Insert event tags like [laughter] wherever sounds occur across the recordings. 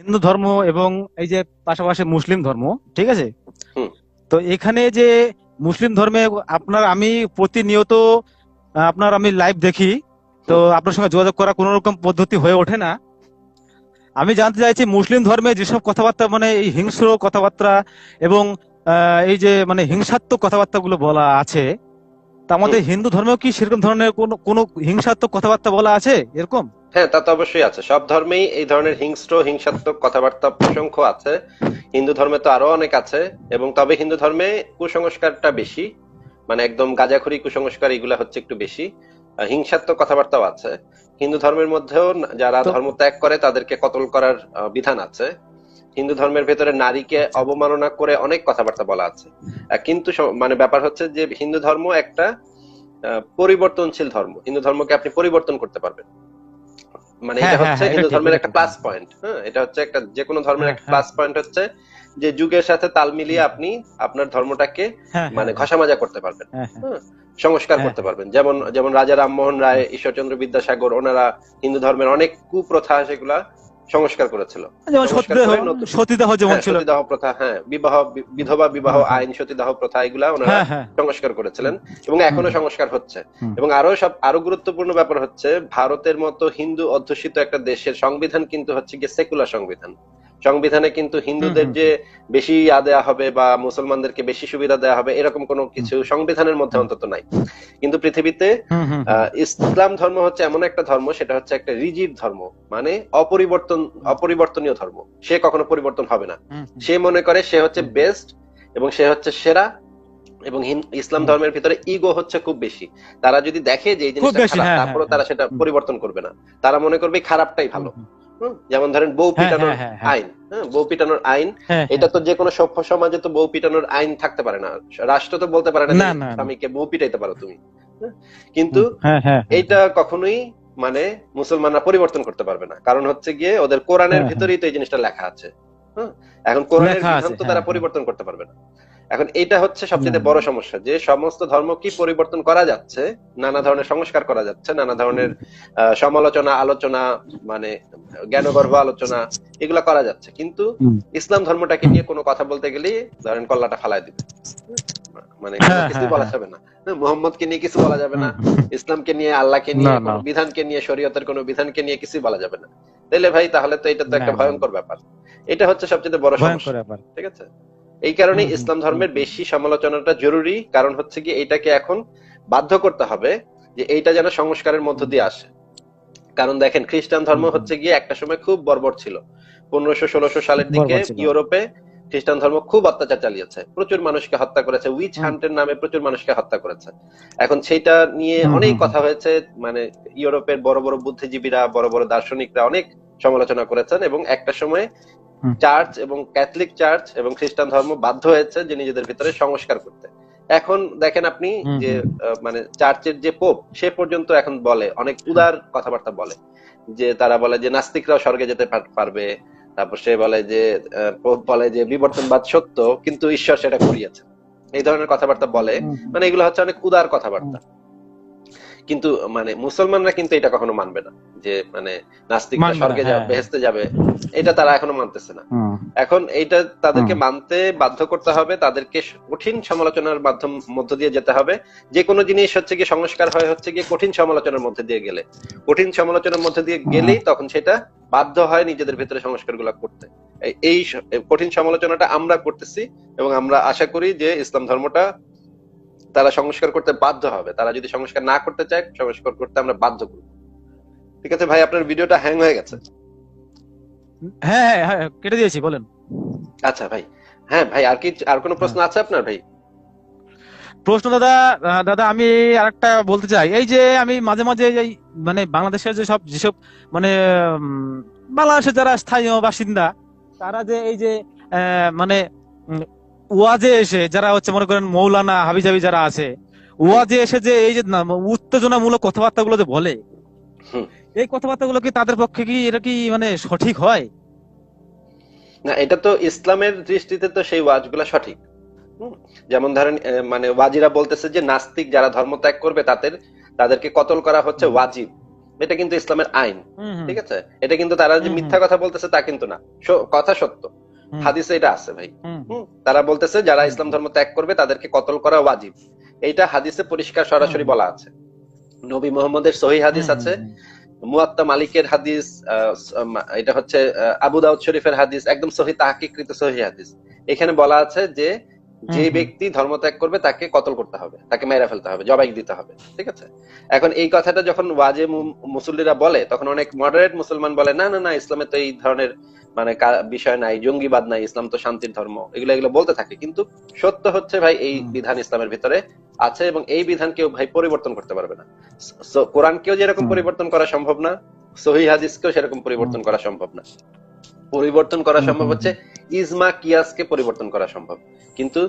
হিন্দু ধর্ম এবং এই যে পাশাপাশি মুসলিম ধর্ম ঠিক আছে? তো এখানে যে মুসলিম ধর্মে আপনার আমি প্রতিনিয়ত আপনার আমি লাইভ দেখি তো আপনার সঙ্গে যোগাযোগ করা কোনো রকম পদ্ধতি হয়ে ওঠে না। আমি জানতে চাইছি মুসলিম ধর্মে যেসব কথাবার্তা মানে এই হিংস্র কথাবার্তা এবং আহ, এই যে মানে হিংসাত্মক কথাবার্তাগুলো বলা আছে তা আমাদের হিন্দু ধর্মেও কি সেরকম ধরনের কোনো কোনো হিংসাত্মক কথাবার্তা বলা আছে? এরকম? হ্যাঁ তা তো অবশ্যই আছে। সব ধর্মেই এই ধরনের হিংস্র হিংসাত্মক কথাবার্তা অসংখ্য আছে। হিন্দু ধর্মে তো আরও অনেক আছে এবং তবে হিন্দু ধর্মে কুসংস্কারটা বেশি। মানে একদম গাজাখুরি কুসংস্কার এগুলা হচ্ছে একটু বেশি। হিংসাত্মক কথাবার্তাও আছে। হিন্দু ধর্মের মধ্যেও যারা ধর্ম ত্যাগ করে তাদেরকে কতল করার বিধান আছে। হিন্দু ধর্মের ভেতরে নারীকে অবমাননা করে অনেক কথাবার্তা বলা আছে। কিন্তু মানে ব্যাপার হচ্ছে যে হিন্দু ধর্ম একটা আহ, পরিবর্তনশীল ধর্ম। হিন্দু ধর্মকে আপনি পরিবর্তন করতে পারবেন। মানে হ্যাঁ, এটা হ্যাঁ, হচ্ছে হ্যাঁ, হিন্দু ধর্মের একটা প্লাস পয়েন্ট হ্যাঁ এটা হচ্ছে একটা যে কোনো ধর্মের হ্যাঁ, একটা হ্যাঁ। প্লাস পয়েন্ট হচ্ছে যে যুগের সাথে তাল মিলিয়ে আপনি আপনার ধর্মটাকে হ্যাঁ মানে হ্যাঁ, ঘষামাজা করতে পারবেন হ্যাঁ, হ্যাঁ। হ্যাঁ, সংস্কার হ্যাঁ, করতে পারবেন। যেমন যেমন রাজা রামমোহন রায় ঈশ্বরচন্দ্র বিদ্যাসাগর ওনারা হিন্দু ধর্মের অনেক কুপ্রথা সেগুলা সংস্কার করেছিল। সতীদাহ নতুন- সতীদাহ যেমন হ্যাঁ, ছিল। সতীদাহ প্রথা হ্যাঁ বিবাহ বিধবা বিবাহ। আইন সতীদাহ প্রথা এগুলা ওনারা হ্যাঁ হ্যাঁ। সংস্কার করেছিলেন এবং এখনও সংস্কার হচ্ছে। এবং আরও সব আরও গুরুত্বপূর্ণ ব্যাপার হচ্ছে ভারতের মতো হিন্দু অধ্যুষিত একটা দেশের সংবিধান কিন্তু হচ্ছে গিয়ে সেকুলার সংবিধান। সংবিধানে কিন্তু হিন্দুদের। যে বেশি ইয়া দেয়া হবে বা মুসলমানদেরকে বেশি সুবিধা দেওয়া হবে এরকম কোনো কিছু সংবিধানের মধ্যে অন্তত নাই। কিন্তু পৃথিবীতে ইসলাম ধর্ম হচ্ছে এমন একটা ধর্ম সেটা হচ্ছে একটা রিজিড ধর্ম মানে অপরিবর্তন অপরিবর্তনীয় ধর্ম। সে কখনো পরিবর্তন হবে না। সে মনে করে সে হচ্ছে বেস্ট এবং সে হচ্ছে সেরা এবং ইসলাম ধর্মের ভিতরে ইগো হচ্ছে খুব বেশি। তারা যদি দেখে যে এই জিনিসটা খারাপ হ্যাঁ, তারপরে হ্যাঁ, তারা সেটা পরিবর্তন করবে না। তারা মনে করবে খারাপটাই ভালো? যেমন ধরেন বউ হ্যাঁ, পিটানোর হ্যাঁ, হ্যাঁ। আইন হ্যাঁ বউ পিটানোর আইন এটা তো যে কোনো সভ্য সমাজে তো বউ পিটানোর আইন থাকতে পারে না রাষ্ট্র তো বলতে পারে না। স্বামীকে বউ পিটাইতে পারো তুমি? কিন্তু এইটা কখনোই মানে মুসলমানরা পরিবর্তন করতে পারবে না কারণ হচ্ছে গিয়ে ওদের কোরআনের ভিতরেই তো এই জিনিসটা লেখা আছে? এখন কোরআনের বিধান তো তারা। পরিবর্তন করতে পারবে না এখন এটা হচ্ছে সবচেয়ে বড় সমস্যা যে সমস্ত ধর্ম কি পরিবর্তন করা যাচ্ছে নানা ধরনের সংস্কার করা যাচ্ছে নানা ধরনের সমালোচনা আলোচনা মানে জ্ঞানগর্ভ আলোচনা এগুলা করা যাচ্ছে। কিন্তু ইসলাম ধর্মটাকে নিয়ে কোনো কথা বলতে গেলে ধরেন কল্লাটা ফালায় দিবে। মানে হ্যাঁ, কিছু হ্যাঁ, বলা হ্যাঁ। যাবে না। মোহাম্মদকে নিয়ে কিছু বলা যাবে না ইসলামকে নিয়ে আল্লাহকে নিয়ে। বিধানকে নিয়ে শরীয়তের কোনো বিধানকে নিয়ে কিছু বলা যাবে না। তাইলে ভাই তাহলে তো এটা তো একটা। ভয়ঙ্কর ব্যাপার। এটা হচ্ছে সবচেয়ে বড় সমস্যা। ব্যাপার। ঠিক আছে? এই কারণে ইসলাম ধর্মের বেশি সমালোচনাটা জরুরি। কারণ হচ্ছে কি এটাকে এখন বাধ্য করতে হবে যে এইটা যেন সংস্কারের মধ্য দিয়ে আসে। কারণ দেখেন খ্রিস্টান ধর্ম। হচ্ছে গিয়ে একটা সময় খুব বর্বর ছিল। পনেরোশো ষোলোশো সালের দিকে ইউরোপে খ্রিস্টান ধর্ম খুব অত্যাচার চালিয়েছে। প্রচুর মানুষকে হত্যা করেছে। উইচ হান্টের নামে প্রচুর মানুষকে হত্যা করেছে। এখন সেইটা নিয়ে অনেক কথা হয়েছে। মানে ইউরোপের বড় বড় বুদ্ধিজীবীরা বড় বড় দার্শনিকরা অনেক সমালোচনা করেছেন এবং একটা সময়। চার্চ এবং ক্যাথলিক চার্চ এবং খ্রিস্টান ধর্ম বাধ্য হয়েছে যে নিজেদের ভিতরে সংস্কার করতে। এখন দেখেন আপনি যে মানে চার্চের যে পোপ সে পর্যন্ত এখন বলে অনেক উদার কথাবার্তা বলে। যে তারা বলে যে নাস্তিকরাও স্বর্গে যেতে পারবে। তারপর সে বলে যে পোপ বলে যে বিবর্তনবাদ সত্য কিন্তু ঈশ্বর সেটা করিয়েছে এই ধরনের কথাবার্তা বলে। মানে এগুলো হচ্ছে অনেক উদার কথাবার্তা। কিন্তু মানে মুসলমানরা কিন্তু এটা কখনো মানবে না। যে মানে নাস্তিকরা স্বর্গে যাবে হ্যাঁ। বেহেস্তে যাবে এটা তারা এখনও মানতেছে না। এখন এইটা তাদেরকে মানতে বাধ্য করতে হবে তাদেরকে কঠিন সমালোচনার মাধ্যম মধ্য দিয়ে যেতে হবে। যে কোনো জিনিস হচ্ছে গিয়ে সংস্কার হয় হচ্ছে গিয়ে কঠিন সমালোচনার মধ্যে দিয়ে গেলে। কঠিন সমালোচনার মধ্যে দিয়ে গেলেই তখন সেটা বাধ্য হয় নিজেদের ভিতরে সংস্কারগুলো করতে। এই কঠিন সমালোচনাটা আমরা করতেছি এবং আমরা আশা করি যে ইসলাম ধর্মটা তারা সংস্কার করতে বাধ্য হবে। তারা যদি সংস্কার না করতে চায় সংস্কার করতে আমরা বাধ্য করব। ঠিক আছে ভাই আপনার ভিডিওটা হ্যাং হয়ে গেছে। হ্যাঁ হ্যাঁ হ্যাঁ কেটে দিয়েছি বলেন। আচ্ছা ভাই হ্যাঁ ভাই আর কি আর কোনো প্রশ্ন আছে আপনার ভাই? প্রশ্ন দাদা দাদা আমি আরেকটা বলতে চাই। এই যে আমি মাঝে মাঝে এই মানে বাংলাদেশের যে সব যেসব মানে বাংলাদেশের যারা স্থানীয় বাসিন্দা তারা যে এই যে মানে ওয়াজে এসে যারা হচ্ছে মনে করেন মৌলানা হাবিজাবি যারা আছে ওয়াজে এসে যে এই যে উত্তেজনামূলক কথাবার্তাগুলো যে বলে। এই কথাবার্তাগুলো কি তাদের পক্ষে কি এটা কি মানে সঠিক হয়? না এটা তো ইসলামের দৃষ্টিতে তো সেই ওয়াজগুলা সঠিক। যেমন ধরেন মানে ওয়াজিরা বলতেছে যে নাস্তিক যারা ধর্ম ত্যাগ করবে তাদের তাদেরকে কতল করা হচ্ছে ওয়াজিব। এটা কিন্তু ইসলামের আইন ঠিক আছে? এটা কিন্তু তারা যে মিথ্যা কথা বলতেছে তা কিন্তু না। কথা সত্য। হাদিসে এটা আছে ভাই। তারা বলতেছে যারা ইসলাম ধর্ম ত্যাগ করবে তাদেরকে কতল করা ওয়াজিব। এইটা হাদিসে পরিষ্কার সরাসরি বলা আছে। নবী মোহাম্মদের সহি হাদিস আছে। মুয়াত্তা মালিকের হাদিস এটা হচ্ছে আবু দাউদ শরীফের হাদিস একদম সহি তাহকিকৃত সহি হাদিস। এখানে বলা আছে যে যে। ব্যক্তি ধর্ম ত্যাগ করবে তাকে কতল করতে হবে তাকে মেরে ফেলতে হবে জবাই দিতে হবে ঠিক আছে? এখন এই কথাটা যখন ওয়াজে মুসল্লিরা বলে তখন অনেক মডারেট মুসলমান বলে না না না ইসলামে তো এই ধরনের মানে বিষয় নাই জঙ্গিবাদ নাই ইসলাম তো শান্তির ধর্ম এগুলো এগুলো বলতে থাকে। কিন্তু সত্য হচ্ছে ভাই এই বিধান ইসলামের ভিতরে আছে এবং এই বিধান কেউ ভাই পরিবর্তন করতে পারবে না। So, কোরআনকেও যেরকম পরিবর্তন করা সম্ভব না সহি হাদিসকেও সেরকম পরিবর্তন করা সম্ভব না। পরিবর্তন করা সম্ভব হচ্ছে ইজমা কিয়াসকে পরিবর্তন করা সম্ভব। কিন্তু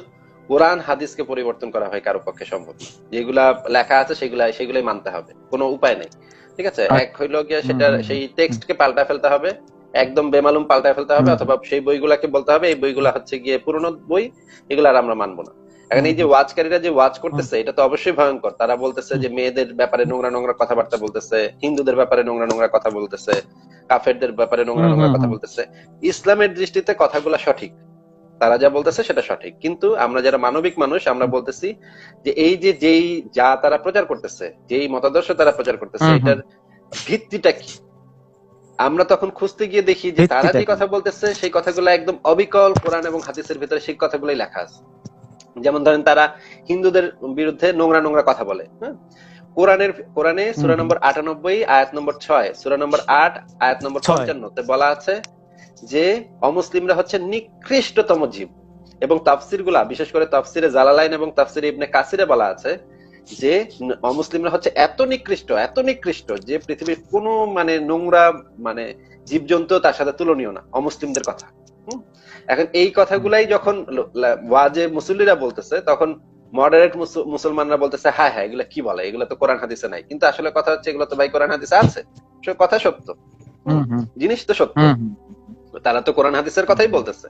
কোরআন হাদিসকে পরিবর্তন করা হয় কারও পক্ষে সম্ভব না। যেগুলা লেখা আছে সেগুলা সেগুলাই মানতে হবে কোনো উপায় নেই। ঠিক আছে। এক হইল গিয়ে সেটা সেই টেক্সটকে পাল্টা ফেলতে হবে একদম বেমালুম পাল্টা ফেলতে হবে অথবা সেই বইগুলাকে বলতে হবে এই বইগুলা হচ্ছে গিয়ে পুরনো বই এগুলো আর আমরা মানবো না। এখন এই যে ওয়াচকারীরা যে ওয়াচ করতেছে এটা তো অবশ্যই ভয়ঙ্কর। তারা বলতেছে যে মেয়েদের ব্যাপারে নোংরা নোংরা কথাবার্তা বলতেছে হিন্দুদের ব্যাপারে নোংরা নোংরা কথা বলতেছে কাফেরদের ব্যাপারে নোংরা নোংরা কথা বলতেছে। ইসলামের দৃষ্টিতে কথাগুলো সঠিক। তারা যা বলতেছে সেটা সঠিক। কিন্তু আমরা যারা মানবিক মানুষ আমরা বলতেছি যে এই যে যেই যা তারা প্রচার করতেছে যেই মতাদর্শ তারা প্রচার করতেছে। এটার ভিত্তিটা কি? আমরা তখন খুঁজতে গিয়ে দেখি যে তারা যে কথা বলতেছে সেই কথাগুলো একদম অবিকল কোরআন এবং হাদিসের ভিতরে সেই কথাগুলোই লেখা আছে। যেমন ধরেন তারা হিন্দুদের বিরুদ্ধে নোংরা নোংরা কথা বলে হ্যাঁ? কোরআনের কোরআনে সূরা নম্বর আটানব্বই আয়াত নম্বর ছয় সূরা নম্বর আট আয়াত নম্বর। পঞ্চান্নতে বলা আছে যে অমুসলিমরা হচ্ছে নিকৃষ্টতম জীব। এবং তাফসিরগুলা বিশেষ করে তাফসিরে জালালাইন এবং তাফসিরে ইবনে কাসিরে বলা আছে যে অমুসলিমরা হচ্ছে এত নিকৃষ্ট এত নিকৃষ্ট যে পৃথিবীর কোনো মানে নোংরা মানে জীবজন্তু তার সাথে তুলনীয় না অমুসলিমদের কথা। এখন এই কথাগুলাই যখন ওয়াজে মুসল্লিরা বলতেছে তখন মডারেট মুসলমানরা বলতেছে হ্যাঁ হ্যাঁ এগুলো কি বলে? এগুলো তো কোরআন হাদিসে নাই। কিন্তু আসলে কথা হচ্ছে এগুলো তো ভাই কোরআন হাদিসে আছে। কথা সত্য। জিনিস তো সত্য। তারা তো কোরআন হাদিসের কথাই বলতেছে।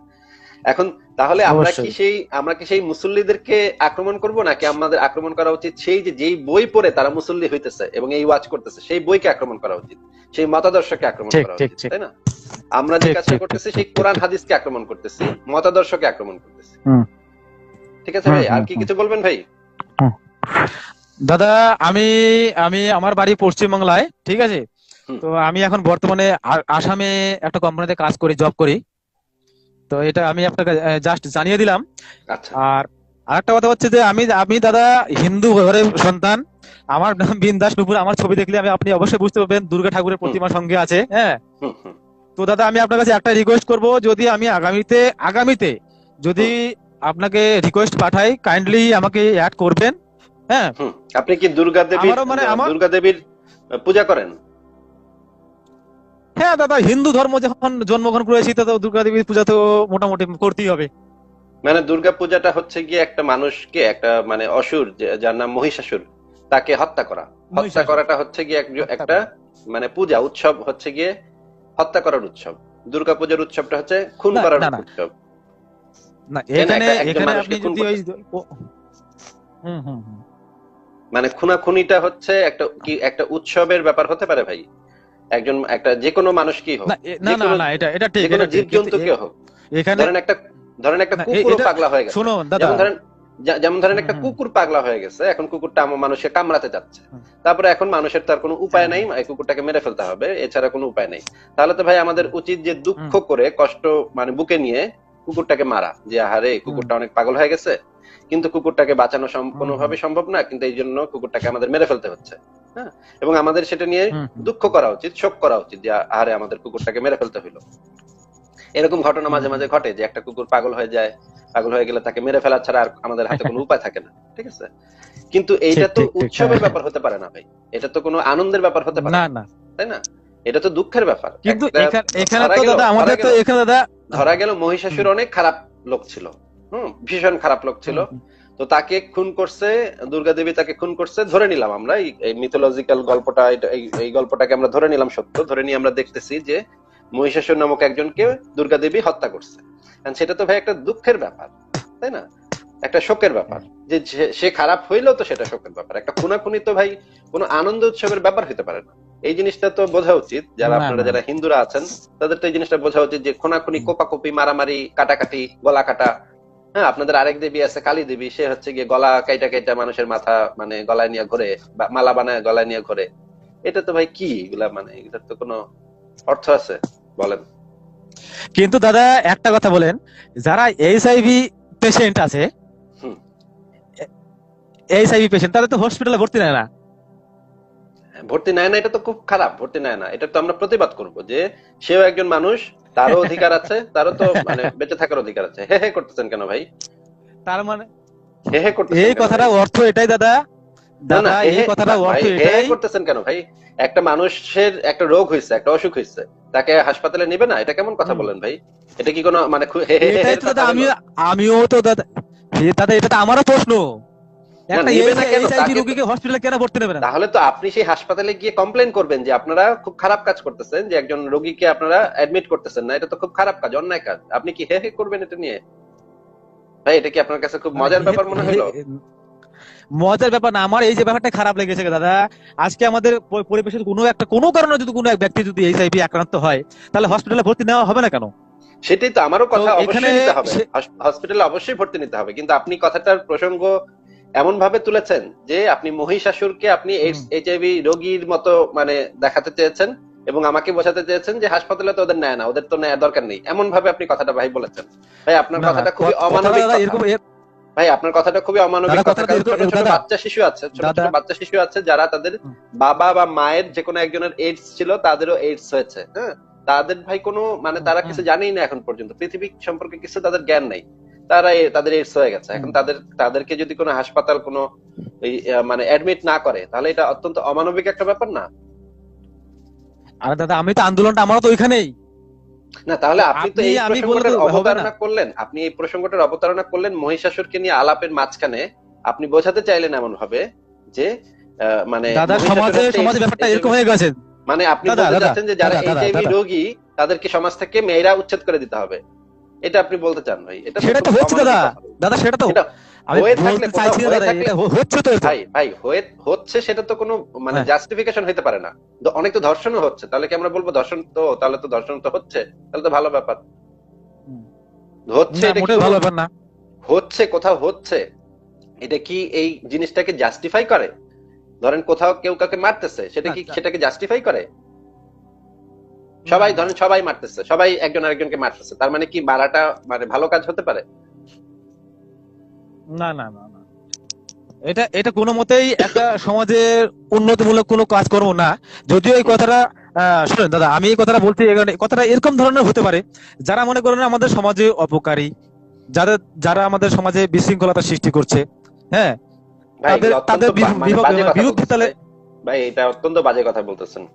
এখন তাহলে আমরা কি সেই আমরা কি সেই মুসল্লিদেরকে আক্রমণ করব নাকি আমাদের আক্রমণ করা উচিত সেই যে যেই বই পড়ে তারা মুসল্লি হইতেছে এবং এই ওয়াজ করতেছে সেই বইকে আক্রমণ করা উচিত সেই মতাদর্শকে আক্রমণ করা উচিত তাই না? আমরা যে কাজটা করতেছি সেই কোরআন হাদিসকে আক্রমণ করতেছি মতাদর্শকে আক্রমণ করতেছি। ঠিক আছে ভাই আর কি কিছু বলবেন ভাই? দাদা আমি আমি আমার বাড়ি পশ্চিমবাংলায় ঠিক আছে? তো আমি এখন বর্তমানে আসামে একটা কোম্পানিতে কাজ করি জব করি। তো এটা আমি আপনাকে জাস্ট জানিয়ে দিলাম। আচ্ছা। আর আরেকটা কথা হচ্ছে যে আমি আমি দাদা হিন্দু ঘরের সন্তান। আমার নাম বিন্দাস নুপুর। আমার ছবি দেখলে আমি আপনি অবশ্যই বুঝতে পারবেন দুর্গা ঠাকুরের প্রতিমা সঙ্গে আছে হ্যাঁ। তো দাদা আমি আপনার কাছে একটা রিকোয়েস্ট করব। যদি আমি আগামীতে আগামীতে যদি আপনাকে রিকোয়েস্ট পাঠাই কাইন্ডলি আমাকে অ্যাড করবেন হ্যাঁ? আপনি কি দুর্গা দেবীর মানে আমার- দুর্গা দেবীর পূজা করেন? হ্যাঁ দাদা হিন্দু ধর্ম যখন জন্মগ্রহণ করেছি তো দুর্গা দেবীর পূজা তো মোটামুটি করতেই হবে। মানে দুর্গা পূজাটা হচ্ছে গিয়ে একটা মানুষকে একটা মানে অসুর যার নাম মহিষাসুর তাকে হত্যা করা। হত্যা করাটা হচ্ছে গিয়ে একটা মানে পূজা উৎসব হচ্ছে গিয়ে হত্যা করার উৎসব। দুর্গা পূজার উৎসবটা হচ্ছে খুন করার। উৎসব। না এখানে এখানে আপনি যদি ওই হুম হুম হুম। মানে খুনাখুনিটা হচ্ছে একটা কি একটা উৎসবের ব্যাপার হতে পারে ভাই। একজন একটা যে কোনো মানুষ কি হোক না না না এটা এটা ঠিক এটা। জীবজন্তু কে হোক। এখানে ধরেন একটা ধরেন একটা কুকুর পাগলা হয়ে গেছে। শুনুন দাদা। ধরেন যেমন ধরেন একটা হুম, হুম। কুকুর পাগলা হয়ে গেছে এখন কুকুরটা আমার মানুষকে কামড়াতে যাচ্ছে। তারপরে এখন মানুষের তার কোনো উপায় নাই এই কুকুরটাকে মেরে ফেলতে হবে এছাড়া কোনো উপায় নেই। তাহলে তো ভাই আমাদের উচিত যে দুঃখ করে কষ্ট মানে বুকে নিয়ে কুকুরটাকে মারা। যে আহারে কুকুরটা অনেক পাগল হয়ে গেছে কিন্তু কুকুরটাকে বাঁচানো সম- হুম, সম্ভব না কিন্তু এই জন্য কুকুরটাকে আমাদের মেরে ফেলতে হচ্ছে। হ্যাঁ? এবং আমাদের সেটা নিয়ে। দুঃখ করা উচিত শোক করা উচিত যে আরে আমাদের কুকুরটাকে মেরে ফেলতে হইল। এরকম ঘটনা মাঝে মাঝে ঘটে যে একটা কুকুর পাগল হয়ে যায় পাগল হয়ে গেলে তাকে মেরে ফেলা ছাড়া আর আমাদের হাতে কোনো উপায় থাকে না ঠিক আছে? কিন্তু এইটা তো উৎসবের হ্যাঁ। ব্যাপার হতে পারে না ভাই। এটা তো কোনো আনন্দের ব্যাপার হতে পারে না না তাই না? এটা তো দুঃখের ব্যাপার। কিন্তু এখানে তো গেল- দাদা আমাদের তো এখানে দাদা ধরা গেল মহিষাসুর অনেক খারাপ লোক ছিল হুম? ভীষণ খারাপ লোক ছিল। তো তাকে খুন করছে দুর্গা দেবী তাকে খুন করছে ধরে নিলাম আমরা। এই- মিথোলজিক্যাল গল্পটা এই- গল্পটাকে আমরা ধরে নিলাম সত্য। ধরে নিয়ে আমরা দেখতেছি যে মহিষাসুর নামক একজনকে দুর্গা দেবী হত্যা করছে। কারণ সেটা তো ভাই একটা দুঃখের ব্যাপার তাই না? একটা শোকের ব্যাপার। যে সে- সে খারাপ হইলেও তো সেটা শোকের ব্যাপার। একটা খুনাখুনি তো ভাই কোনো আনন্দ উৎসবের ব্যাপার হতে পারে না। এই জিনিসটা তো বোঝা উচিত। যারা আপনারা যারা হিন্দুরা আছেন তাদের তো এই জিনিসটা বোঝা উচিত যে খোনাখুনি কোপাকুপি মারামারি কাটাকাটি গলা কাটা হ্যাঁ আপনাদের আরেক দেবী আছে কালী দেবী সে হচ্ছে গিয়ে গলা কাইটা কাইটা মানুষের মাথা মানে গলায় নিয়ে ঘোরে বা মালা বানায় গলায় নিয়ে ঘোরে। এটা তো ভাই কি এগুলা মানে? এটার তো কোনো অর্থ আছে? বলেন। কিন্তু দাদা একটা কথা বলেন যারা এইচআইভি পেশেন্ট আছে এইচআইভি পেশেন্ট তারা তো হসপিটালে ভর্তি নেয় না। ভর্তি নেয় না এটা তো খুব খারাপ ভর্তি নেয় না। এটা তো আমরা প্রতিবাদ করব যে সেও একজন মানুষ তারও অধিকার আছে তারও তো মানে বেঁচে থাকার অধিকার আছে। হে হে করতেছেন কেন ভাই? তার মানে? হে হে করতেছেন এই কথাটা অর্থ এটাই দাদা। না, না, দাদা এই কথাটা অর্থ হে হে এটাই। করতেছেন কেন ভাই? একটা মানুষের একটা রোগ হয়েছে একটা অসুখ হয়েছে তাকে হাসপাতালে নেবে না? এটা কেমন কথা। বলেন ভাই? এটা কি কোনো মানে হে হে হে এটাই তো দাদা হলো? আমি আমিও তো দাদা দাদা এটা তো আমারও প্রশ্ন। তাহলে তো আপনি সেই হাসপাতালে গিয়ে কমপ্লেন করবেন যে আপনারা খুব খারাপ কাজ করতেছেন যে একজন রোগীকে আপনারা অ্যাডমিট করতেছেন না। এটা তো খুব খারাপ কাজ অন্যায় কাজ। আপনি কি হে হে করবেন এটা নিয়ে? ভাই এটা কি আপনার কাছে খুব মজার ব্যাপার মনে হলো? [laughs] মজার ব্যাপার না আমার এই যে ব্যাপারটা খারাপ লেগেছে দাদা। আজকে আমাদের পরিবেশের কোনো একটা কোনো কারণে যদি কোনো এক ব্যক্তি যদি এইচআইভি আক্রান্ত হয় তাহলে হসপিটালে ভর্তি নেওয়া হবে না কেন? সেটাই তো আমারও কথা অবশ্যই নিতে হবে। হসপিটালে অবশ্যই ভর্তি নিতে হবে। কিন্তু আপনি কথাটার প্রসঙ্গ এমন ভাবে তুলেছেন যে আপনি মহিষাসুরকে আপনি এইচআইভি রোগীর মতো মানে দেখাতে চেয়েছেন এবং আমাকে বোঝাতে চেয়েছেন যে হাসপাতালে তো ওদের নেয় না ওদের তো নেওয়ার দরকার নেই। এমন ভাবে আপনি কথাটা ভাই বলেছেন। ভাই আপনার কথাটা খুবই অমানবিক ভাই আপনার কথাটা খুবই অমানবিক কথা ছোট ছোট বাচ্চা শিশু আছে ছোট ছোট বাচ্চা শিশু আছে যারা তাদের বাবা বা মায়ের যে কোনো একজনের এইডস ছিল তাদেরও এইডস হয়েছে হ্যাঁ? তাদের ভাই কোনো মানে তারা কিছু জানেই না এখন পর্যন্ত। পৃথিবী সম্পর্কে কিছু তাদের জ্ঞান নেই। তারা তাদের এইডস হয়ে গেছে। এখন তাদের তাদেরকে যদি কোনো হাসপাতাল কোনো মানে অ্যাডমিট না করে তাহলে এটা অত্যন্ত অমানবিক একটা ব্যাপার না? আরে দাদা আমি তো আন্দোলনটা আমারও তো ওইখানেই। না তাহলে আপনি তো এই প্রসঙ্গটার। অবতারণা করলেন। আপনি এই প্রসঙ্গটার অবতারণা করলেন মহিষাসুরকে নিয়ে আলাপের মাঝখানে। আপনি বোঝাতে চাইলেন এমন ভাবে যে মানে দাদা সমাজে সমাজে ব্যাপারটা এরকম হয়ে গেছে। মানে আপনি বলতে চাচ্ছেন যে যারা এইচআইভি রোগী তাদেরকে সমাজ থেকে মেয়েরা উচ্ছেদ করে দিতে হবে। এটা আপনি বলতে চান ভাই? এটা সেটা তো হচ্ছে দাদা। দাদা সেটা তো আমি হয়ে বলতে কোথাও চাইছি হয়ে দাদা এটা হচ্ছে তো এটা। ভাই ভাই হয়ে হচ্ছে সেটা তো কোনো মানে হ্যাঁ। জাস্টিফিকেশন হতে পারে না। অনেক তো ধর্ষণও হচ্ছে। তাহলে কি আমরা বলব ধর্ষণ তো তাহলে তো ধর্ষণ তো হচ্ছে? তাহলে তো ভালো ব্যাপার। হচ্ছে এটা কি? ভালো ব্যাপার না। হচ্ছে কোথাও হচ্ছে? এটা কি এই জিনিসটাকে জাস্টিফাই করে? ধরেন কোথাও কেউ কাউকে মারতেছে সেটা কি আচ্ছা। সেটাকে জাস্টিফাই করে? সবাই ধরেন সবাই মারতেছে সবাই একজন আরেকজনকে মারতেছে। তার মানে কি মারাটা মানে ভালো কাজ হতে পারে? না না না না। এটা এটা কোনো মতেই একটা সমাজের উন্নতিমূলক কোনো কাজকর্ম না। যদিও এই কথাটা শুনেন দাদা আমি এই কথাটা বলতে কথাটা এরকম ধরনের হতে পারে। যারা মনে করেন আমাদের সমাজে অপকারী যাদের যারা আমাদের সমাজে বিশৃঙ্খলতা সৃষ্টি করছে হ্যাঁ তাদের- তাদের মানে বিরুদ্ধে ভাই। ভাই এটা অত্যন্ত বাজে কথা বলতেছেন।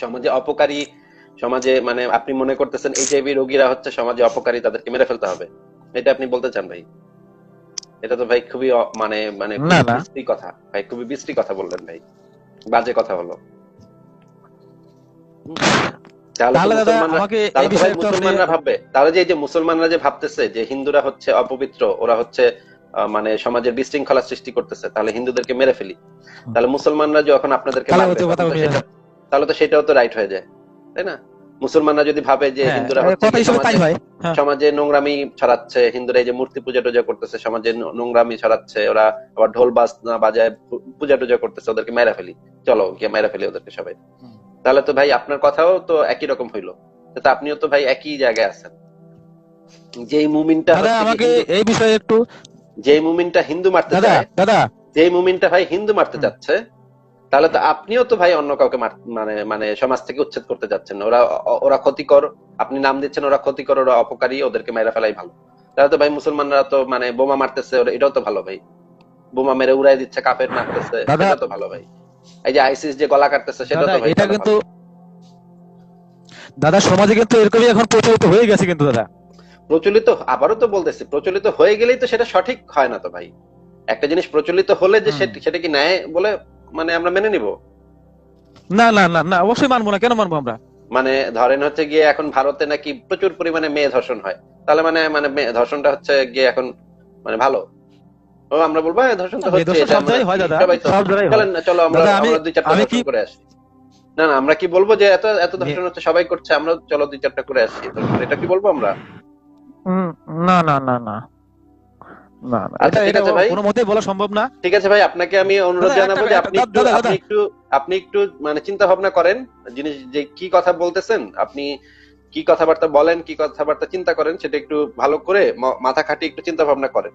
সমাজে অপকারী সমাজে মানে আপনি মনে করতেছেন এইচআইভি রোগীরা হচ্ছে সমাজে অপকারী তাদেরকে মেরে ফেলতে হবে। এটা আপনি বলতে চান ভাই? এটা তো ভাই খুবই মানে মানে। বিশ্রী কথা। ভাই খুবই বিশ্রী কথা বললেন ভাই। বাজে কথা হলো। মুসলমানরা ভাববে। তাহলে যে এই যে মুসলমানরা যে ভাবতেছে যে হিন্দুরা হচ্ছে অপবিত্র ওরা হচ্ছে মানে সমাজের বিশৃঙ্খলা সৃষ্টি করতেছে তাহলে হিন্দুদেরকে মেরে ফেলি। তাহলে মুসলমানরা যখন আপনাদেরকে তাহলে তো সেটাও তো রাইট হয়ে যায় তাই না? মুসলমানরা যদি ভাবে যে হ্যাঁ, হিন্দুরা সমাজে- হয় হ্যাঁ। সমাজে নোংরামি ছড়াচ্ছে হিন্দুরা এই যে মূর্তি পূজা টুজা করতেছে সমাজে নোংরামি ছড়াচ্ছে ওরা আবার ঢোল বাজনা বাজায় পূজা টুজা করতেছে ওদেরকে মেরা ফেলি। চলো গিয়ে মেরা ফেলি ওদেরকে সবাই। তাহলে তো ভাই আপনার কথাও তো একই রকম হইল। তো আপনিও তো ভাই একই জায়গায় আছেন। যেই মুমিনটা আমাকে এই বিষয়ে একটু যেই মুমিনটা হিন্দু মারতে দাদা চায় দাদা। যেই মুমিনটা ভাই হিন্দু মারতে হুম। তাহলে তো আপনিও তো ভাই অন্য কাউকে মানে মানে সমাজ থেকে উচ্ছেদ করতে যাচ্ছেন। ওরা ওরা ক্ষতিকর আপনি নাম দিচ্ছেন ওরা ক্ষতিকর ওরা অপকারী ওদেরকে মেরে ফেলাই ভালো। তাহলে তো ভাই মুসলমানরা তো মানে বোমা মারতেছে ওরা- এটাও তো ভালো ভাই। বোমা মেরে উড়াই দিচ্ছে কাফের মারতেছে সেটাও তো ভালো ভাই। এই যে আইসিস যে গলা কাটতেছে সেটা তো ভাই এটা কিন্তু দাদা সমাজে কিন্তু এরকমই এখন প্রচলিত হয়ে গেছে কিন্তু দাদা। প্রচলিত আবারও তো বলতেছি প্রচলিত হয়ে গেলেই তো সেটা সঠিক হয় না তো ভাই। একটা জিনিস প্রচলিত হলে যে সেটা- সেটা কি ন্যায় বলে মানে আমরা মেনে নিব? না না না না অবশ্যই মানবো না। কেন মানবো আমরা? মানে ধরেন হচ্ছে গিয়ে এখন ভারতে নাকি প্রচুর পরিমাণে মেয়ে ধর্ষণ হয়। তাহলে মানে মানে ধর্ষণটা হচ্ছে গিয়ে এখন মানে ভালো? ও আমরা বলব হ্যাঁ ধর্ষণ তো হচ্ছে চলো আমরা দুই চারটা কি- করে আসি। না না আমরা কি বলব যে এত এত ধর্ষণ হচ্ছে সবাই করছে আমরা চলো দুই চারটা করে আসি। এটা কি বলব আমরা? না না না না। না না। আচ্ছা, ঠিক আছে ভাই। কোনো মতেই বলা সম্ভব না। ঠিক আছে ভাই আপনাকে আমি অনুরোধ জানাব যে আপনি একটু দাদা, দাদা। আপনি একটু আপনি একটু মানে চিন্তা ভাবনা করেন জিনিস যে কি কথা বলতেছেন আপনি কি কথাবার্তা বলেন কি কথাবার্তা চিন্তা করেন সেটা একটু ভালো করে মাথা খাটিয়ে একটু চিন্তা ভাবনা করেন।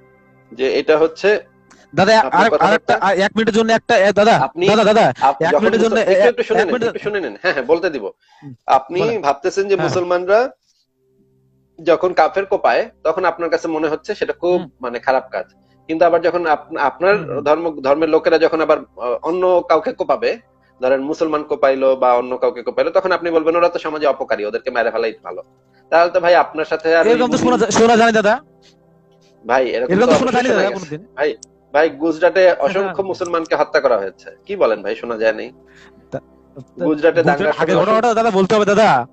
যে এটা হচ্ছে দাদা আরেকটা এক মিনিটের জন্য একটা দাদা আপনি দাদা দাদা এক মিনিটের জন্য একটু শুনে এক নেন শুনে নেন। হ্যাঁ হ্যাঁ বলতে দিব। আপনি ভাবতেছেন যে হ্যাঁ। মুসলমানরা যখন কাফের কোপায় তখন আপনার কাছে মনে হচ্ছে সেটা খুব মানে খারাপ কাজ। কিন্তু আবার যখন আপনার। ধর্ম ধর্মের লোকেরা যখন আবার অন্য কাউকে কোপাবে ধরেন মুসলমান কোপাইলো বা অন্য কাউকে কোপাইলো তখন আপনি বলবেন ওরা তো সমাজে অপকারী ওদেরকে মেরে ফেলাই ভালো। তাহলে তো ভাই আপনার সাথে আর এরকম তো শোনা শোনা জানি দাদা। ভাই এরকম এরকম তো তো শোনা জানি দাদা গেছে। কোনোদিন। ভাই গুজরাটে অসংখ্য হ্যাঁ। মুসলমানকে হত্যা করা হয়েছে। কি বলেন ভাই শোনা যায়নি গুজরাটে গুজরাট- দাদা বলতে হবে দাদা।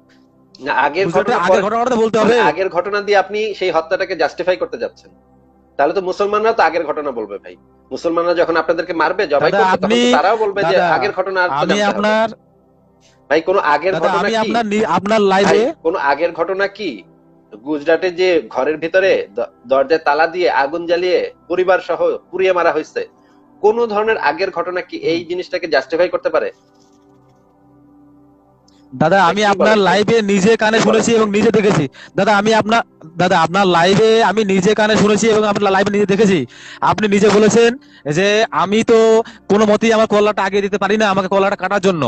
না, আগের ঘটনা ঘটনাটা বলতে হবে। মানে আগের ঘটনা দিয়ে আপনি সেই হত্যাটাকে জাস্টিফাই করতে যাচ্ছেন। তাহলে তো মুসলমানরা তো আগের ঘটনা বলবে ভাই। মুসলমানরা যখন আপনাদেরকে মারবে জবাই করবে তখন তারাও বলবে যে আগের ঘটনা আর আমি আপনার ভাই কোন আগের ঘটনা আমি কি? আপনার আপনার লাইভে কোন আগের ঘটনা কি? গুজরাটে যে ঘরের ভিতরে দরজায় তালা দিয়ে আগুন জ্বালিয়ে পরিবার সহ পুড়িয়ে মারা হয়েছে কোন ধরনের আগের ঘটনা কি এই জিনিসটাকে জাস্টিফাই করতে পারে? দাদা আমি আপনার? লাইভে নিজে কানে শুনেছি এবং নিজে দেখেছি। দাদা আমি আপনার দাদা আপনার লাইভে আমি নিজে কানে শুনেছি এবং আপনার লাইভে নিজে দেখেছি। আপনি নিজে বলেছেন যে আমি তো কোনো মতেই আমার কল্লাটা আগে দিতে পারি না আমাকে কল্লাটা কাটার জন্য।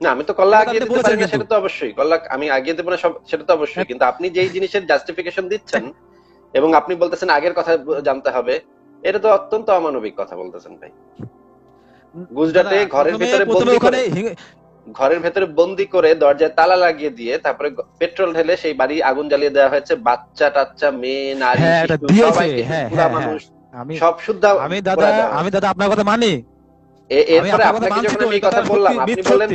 না আমি তো কল্লা আগিয়ে দিতে পারি না সেটা তো অবশ্যই। কল্লা আমি আগিয়ে দেবো না সব সেটা তো অবশ্যই। কিন্তু আপনি যেই জিনিসের জাস্টিফিকেশন দিচ্ছেন এবং আপনি বলতেছেন আগের কথা জানতে হবে এটা তো অত্যন্ত অমানবিক কথা বলতেছেন ভাই। গুজরাটে ঘরের ভিতরে বন্দি করে ঘরের ভেতরে বন্দি করে দরজায় তালা লাগিয়ে দিয়ে তারপরে পেট্রোল ঢেলে সেই বাড়ি আগুন জ্বালিয়ে দেওয়া হয়েছে। বাচ্চা টাচ্চা মেয়ে নারী হ্যাঁ, হ্যাঁ, হ্যাঁ, মানুষ। সব শুদ্ধা আমি দাদা আমি দাদা আপনার কথা মানি। এরপরে আপনাকে যখন আমি কথা বললাম আপনি বললেন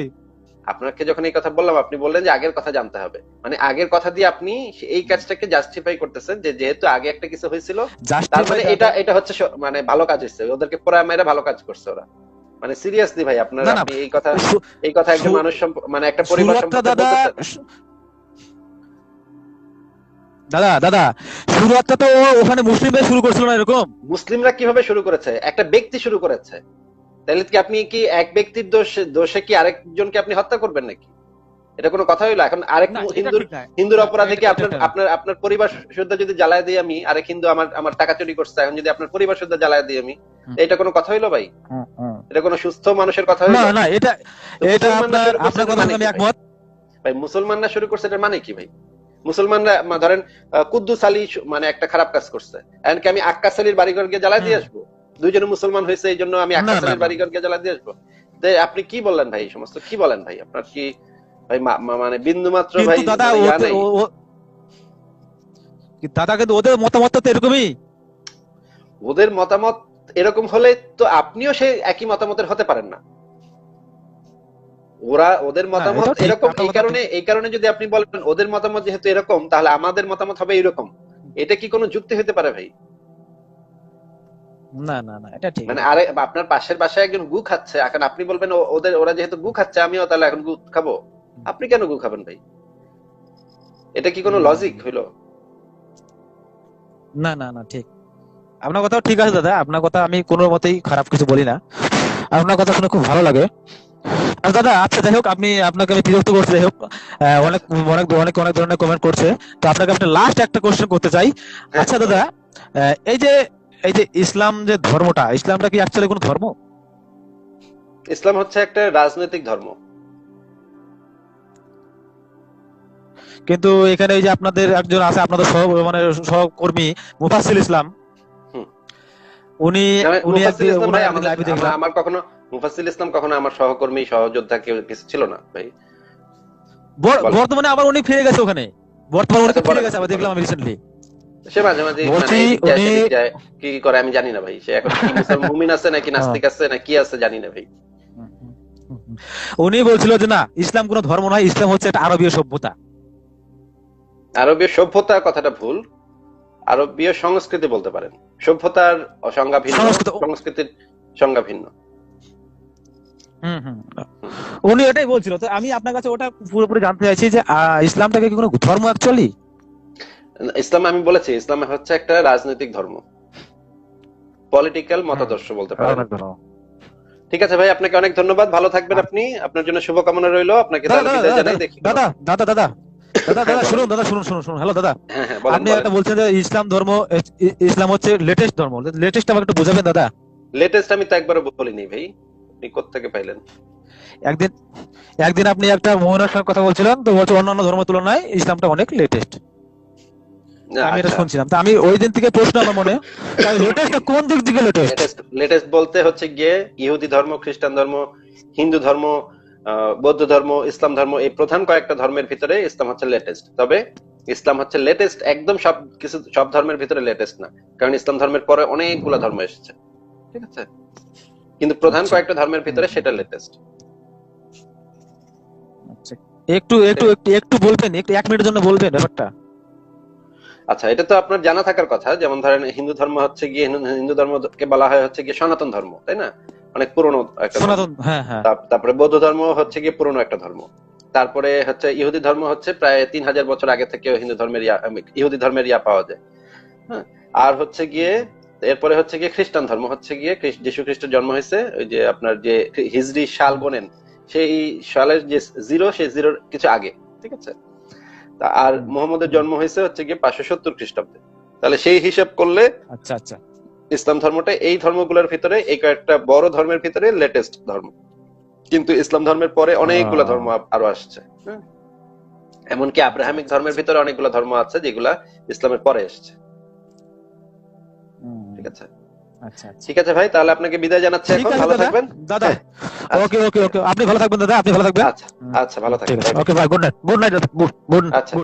আপনাকে যখন এই কথা বললাম আপনি বললেন যে আগের কথা জানতে হবে। মানে আগের কথা দিয়ে আপনি এই কাজটাকে জাস্টিফাই করতেছেন যে যেহেতু আগে একটা কিছু হয়েছিল তার মানে এটা এটা হচ্ছে মানে ভালো কাজ হয়েছে। ওদেরকে পোড়া মেরে ভালো কাজ করছে ওরা। মানে সিরিয়াসলি ভাই আপনার আপনি এই কথা এই কথা একজন মানুষ মানে একটা পরিবার সম্পর্কে দাদা দাদা দাদা সুরতটা তো ওখানে মুসলিমরাই শুরু করছিল না এরকম? মুসলিমরা কীভাবে শুরু করেছে? একটা ব্যক্তি শুরু করেছে। তাহলে কি আপনি কি এক ব্যক্তির দোষ দোষে কি আরেকজনকে আপনি হত্যা করবেন নাকি? এটা কোনো কথা হইল এখন আরেক এটা হিন্দুর অপরাধে কি আপনার আপনার আপনার পরিবার শুদ্ধ যদি জ্বালায় দিই আমি আরেক হিন্দু আমার আমার টাকা চুরি করছে এখন যদি আপনার পরিবার শুদ্ধ জ্বালায় দিই আমি এটা কোনো কথা হইল ভাই। এটা কোনো সুস্থ মানুষের কথা না না এটা এটা আপনার আপনার কথা মানে আমি একমত। ভাই মুসলমানরা শুরু করছে এটার মানে কি ভাই? মুসলমানরা ধরেন কুদ্দুস আলী মানে একটা খারাপ কাজ করছে। এমনকি আমি আক্কাস আলীর বাড়িঘর গিয়ে জ্বালা দিয়ে আসব? দুইজনে মুসলমান হয়েছে এই জন্য আমি আক্কাস আলীর বাড়িঘর গিয়ে জ্বালা দিয়ে আসব। আপনি কি বললেন ভাই এই সমস্ত? কি বলেন ভাই? আপনার কি ভাই মানে বিন্দু মাত্র ভাই দাদা কিন্তু ওদের মতামত তো এরকমই। ওদের মতামত এরকম হলে তো আপনিও সেই একই মতামতের হতে পারেন না। ওরা ওদের মতামত এরকম এই কারণে এই কারণে যদি আপনি বলেন ওদের মতামত যেহেতু এরকম তাহলে আমাদের মতামত হবে এরকম। এটা কি কোনো যুক্তি হতে পারে ভাই? না না না এটা ঠিক। মানে আরে আপনার পাশের বাসায় একজন গু খাচ্ছে এখন আপনি বলবেন ওদের ওরা যেহেতু গু খাচ্ছে আমিও তাহলে এখন গু খাব। আপনি কেন গু খাবেন ভাই? এটা কি কোনো লজিক হইল? না না না ঠিক। আপনার কথাও ঠিক আছে দাদা। আপনার কথা আমি কোনো মতেই খারাপ কিছু বলি না। আপনার কথা শুনে খুব ভালো লাগে। আর দাদা আচ্ছা যাই হোক আপনি আপনাকে আমি বিরক্ত করছি। যাই হোক অনেক অনেক অনেক অনেক ধরনের কমেন্ট করছে। তো আপনাকে আপনি লাস্ট একটা কোশ্চেন করতে চাই। আচ্ছা দাদা এই যে এই যে ইসলাম যে ধর্মটা ইসলামটা কি অ্যাকচুয়ালি কোনো ধর্ম? ইসলাম হচ্ছে একটা রাজনৈতিক ধর্ম। কিন্তু এখানে এই যে আপনাদের একজন আছে আপনাদের সহ মানে সহকর্মী মুফাসিল ইসলাম। লাইভে দেখলাম। আমার- কখনো ইসলাম কখনো আমার সহকর্মী সহযোদ্ধা কেউ কিছু ছিল না ভাই। বর্তমানে আবার উনি ফিরে গেছে ওখানে। বর্তমানে উনি ফিরে গেছে আবার দেখলাম আমি রিসেন্টলি সে মাঝে মাঝে বলছি, মানে উনি- কি কি করে আমি জানি না ভাই। সে এখন মুমিন আছে নাকি নাস্তিক আছে না কি আছে জানি না ভাই। উনি বলছিল যে না ইসলাম কোনো ধর্ম নয় ইসলাম হচ্ছে একটা আরবীয় সভ্যতা। আরবীয় সভ্যতা কথাটা ভুল। আরবীয় সংস্কৃতি বলতে পারেন। সভ্যতার সংজ্ঞা ভিন্ন সংস্কৃতির সংজ্ঞা ভিন্ন। উনি এটাই বলছিল। তো আমি আপনার কাছে ওটা পুরোপুরি জানতে চাইছি যে ইসলামটাকে কি কোনো ধর্ম অ্যাকচুয়ালি ইসলাম আমি বলেছি ইসলাম হচ্ছে একটা রাজনৈতিক ধর্ম। পলিটিক্যাল মতাদর্শ বলতে পারেন। ঠিক আছে ভাই আপনাকে অনেক ধন্যবাদ। ভালো থাকবেন আপনি। আপনার জন্য শুভকামনা রইল। আপনাকে দাদা দাদা দাদা। দাদা দাদা শুনুন দাদা শুনুন শুনুন শুনুন। হ্যালো দাদা। হ্যাঁ হ্যাঁ আপনি একটা বলছেন যে ইসলাম ধর্ম ইসলাম হচ্ছে লেটেস্ট ধর্ম। লেটেস্ট আমাকে একটু বোঝাবেন দাদা। লেটেস্ট আমি তো একবারও বলিনি ভাই। আপনি কোত্থেকে পাইলেন? একদিন একদিন আপনি একটা মহিলার সঙ্গে কথা বলছিলেন তো বলছে অন্যান্য ধর্মের তুলনায় ইসলামটা অনেক লেটেস্ট আমি এটা আচ্ছা। শুনছিলাম। তো আমি ওই দিন থেকে প্রশ্ন আমার মনে। লেটেস্ট কোন দিক থেকে লেটেস্ট লেটেস্ট বলতে হচ্ছে গিয়ে ইহুদি ধর্ম খ্রিস্টান ধর্ম হিন্দু ধর্ম বৌদ্ধ ধর্ম ইসলাম ধর্ম এই প্রধান কয়েকটা ধর্মের ভিতরে ইসলাম হচ্ছে লেটেস্ট তবে ইসলাম হচ্ছে লেটেস্ট একদম সব কিছু সব ধর্মের ভিতরে লেটেস্ট না। কারণ ইসলাম ধর্মের পরে অনেকগুলো ধর্ম এসেছে। ঠিক আছে? কিন্তু প্রধান আচ্ছা। কয়েকটা ধর্মের ভিতরে সেটা লেটেস্ট একটু একটু একটু একটু বলবেন একটু এক মিনিটের জন্য বলবেন ব্যাপারটা। আচ্ছা এটা তো আপনার জানা থাকার কথা। যেমন ধরেন হিন্দু ধর্ম হচ্ছে গিয়ে হিন্দু- হিন্দু ধর্মকে বলা হয় হচ্ছে গিয়ে সনাতন ধর্ম তাই না? অনেক পুরনো একটা সনাতন হ্যাঁ হ্যাঁ। তার- তারপরে বৌদ্ধ ধর্ম হচ্ছে গিয়ে পুরনো একটা ধর্ম। তারপরে হচ্ছে ইহুদি ধর্ম হচ্ছে প্রায় তিন হাজার বছর আগে থেকে হিন্দু ধর্মের ইহুদি ধর্মের ইয়া পাওয়া যায়। হ্যাঁ। আর হচ্ছে গিয়ে এরপরে হচ্ছে গিয়ে খ্রিস্টান ধর্ম হচ্ছে গিয়ে যীশু খ্রিস্টের জন্ম হয়েছে ওই যে আপনার যে হিজরি সাল গোনেন সেই সালের যে জিরো সেই জিরোর কিছু আগে ঠিক আছে? তা আর মোহাম্মদের জন্ম হয়েছে হচ্ছে গিয়ে পাঁচশো সত্তর খ্রিস্টাব্দে। তাহলে সেই হিসাব করলে আচ্ছা আচ্ছা। ইসলাম ধর্মটা এই ধর্মগুলোর ভিতরে এই কয়েকটা বড় ধর্মের ভিতরে লেটেস্ট ধর্ম। কিন্তু ইসলাম ধর্মের পরে অনেকগুলো ধর্ম আরও আসছে। হ্যাঁ? এমনকি আব্রাহামিক ধর্মের ভিতরে অনেকগুলো ধর্ম আছে যেগুলা ইসলামের পরে এসেছে। ঠিক আছে? আচ্ছা আচ্ছা। ঠিক আছে ভাই তাহলে আপনাকে বিদায় জানাচ্ছি। এখন ভালো থাকবেন? দাদা আচ্ছা। ওকে ওকে ওকে। আপনি ভালো থাকবেন দাদা? আপনি ভালো থাকবেন? আচ্ছা আচ্ছা ভালো থাকবেন। ওকে ভাই good night good night good good আচ্ছা।